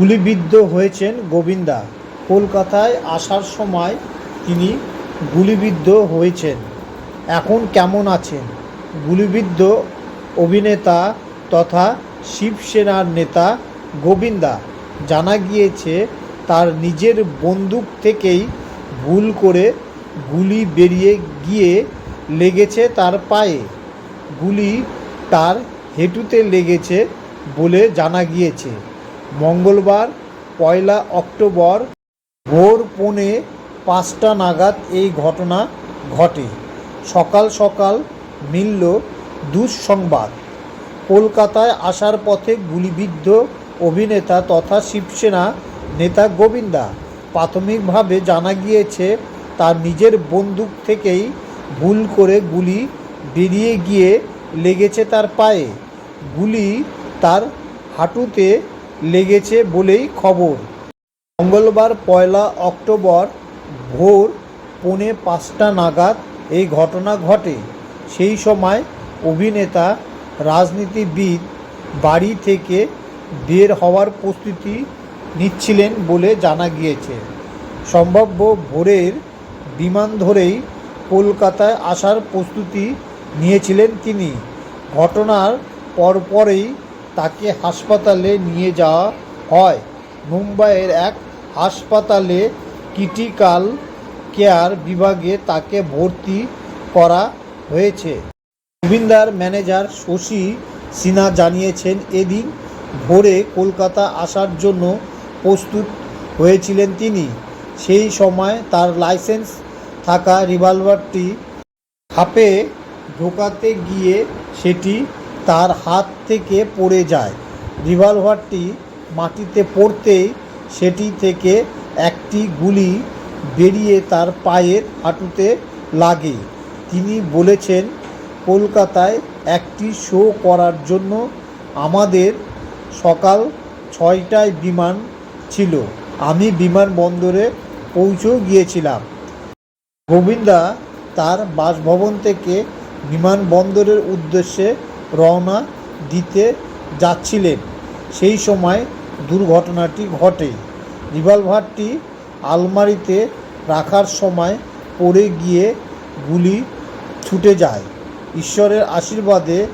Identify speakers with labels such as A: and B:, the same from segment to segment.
A: গুলিবিদ্ধ হয়েছেন গোবিন্দা। কলকাতায় আসার সময় তিনি গুলিবিদ্ধ হয়েছেন। এখন কেমন আছেন? গুলিবিদ্ধ অভিনেতা তথা শিবসেনার নেতা গোবিন্দা। জানা গিয়েছে, তার নিজের বন্দুক থেকেই ভুল করে গুলি বেরিয়ে গিয়ে লেগেছে তার পায়ে। গুলি তার হেঁটুতে লেগেছে বলে জানা গিয়েছে। মঙ্গলবার, পয়লা অক্টোবর ভোর পৌনে পাঁচটা নাগাদ এই ঘটনা ঘটে। সকাল সকাল মিলল দুঃসংবাদ। কলকাতায় আসার পথে গুলিবিদ্ধ অভিনেতা তথা শিবসেনা নেতা গোবিন্দা প্রাথমিকভাবে জানা গিয়েছে, তার নিজের বন্দুক থেকেই ভুল করে গুলি বেরিয়ে গিয়ে লেগেছে তার পায়ে। গুলি তার হাঁটুতে লেগেছে বলেই খবর। মঙ্গলবার পয়লা অক্টোবর ভোর পৌনে পাঁচটা নাগাদ এই ঘটনা ঘটে। সেই সময় অভিনেতা, রাজনীতিবিদ বাড়ি থেকে বের হওয়ার প্রস্তুতি নিচ্ছিলেন বলে জানা গিয়েছে। সম্ভাব্য ভোরের বিমান ধরেই কলকাতায় আসার প্রস্তুতি নিয়েছিলেন তিনি। ঘটনার পরপরেই তাকে হাসপাতালে নিয়ে যাওয়া হয়। মুম্বাইয়ের এক হাসপাতালে ক্রিটিক্যাল কেয়ার বিভাগে তাকে ভর্তি করা হয়েছে। গোবিন্দার ম্যানেজার শশী সিনহা জানিয়েছেন, এদিন ভোরে কলকাতা আসার জন্য প্রস্তুত হয়েছিলেন তিনি। সেই সময় তার লাইসেন্স থাকা রিভলভারটি হাপে ঢোকাতে গিয়ে সেটি তার হাত থেকে পড়ে যায়। রিভলভারটি মাটিতে পড়তেই সেটি থেকে একটি গুলি বেরিয়ে তার পায়ের হাঁটুতে লাগে। তিনি বলেছেন, কলকাতায় একটি শো করার জন্য আমাদের সকাল ছয়টায় বিমান ছিল। আমি বিমানবন্দরে পৌঁছেও গিয়েছিলাম। গোবিন্দা তার বাসভবন থেকে বিমানবন্দরের উদ্দেশ্যে রওনা দিতে যাচ্ছিলেন। সেই সময় দুর্ঘটনাটি ঘটে। রিভলভারটি আলমারিতে রাখার সময় পড়ে গিয়ে গুলি ছুটে যায়। ঈশ্বরের আশীর্বাদে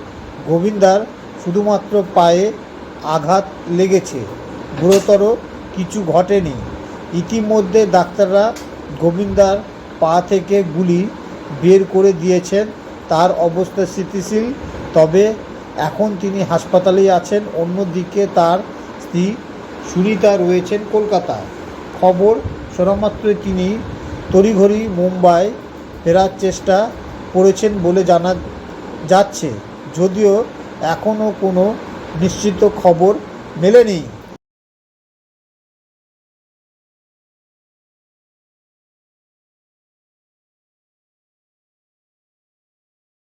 A: গোবিন্দার শুধুমাত্র পায়ে আঘাত লেগেছে। গুরুতর কিছু ঘটেনি। ইতিমধ্যে ডাক্তাররা গোবিন্দার পা থেকে গুলি বের করে দিয়েছেন। তার অবস্থা স্থিতিশীল তবে এখন তিনি হাসপাতালেই আছেন। অন্যদিকে তার স্ত্রী সুনিতা রয়েছেন কলকাতায়। খবর শোনামাত্রই তিনি তড়িঘড়ি মুম্বাই ফেরার চেষ্টা করেছেন বলে জানা যাচ্ছে। যদিও এখনও কোনো নিশ্চিত খবর মেলেনি।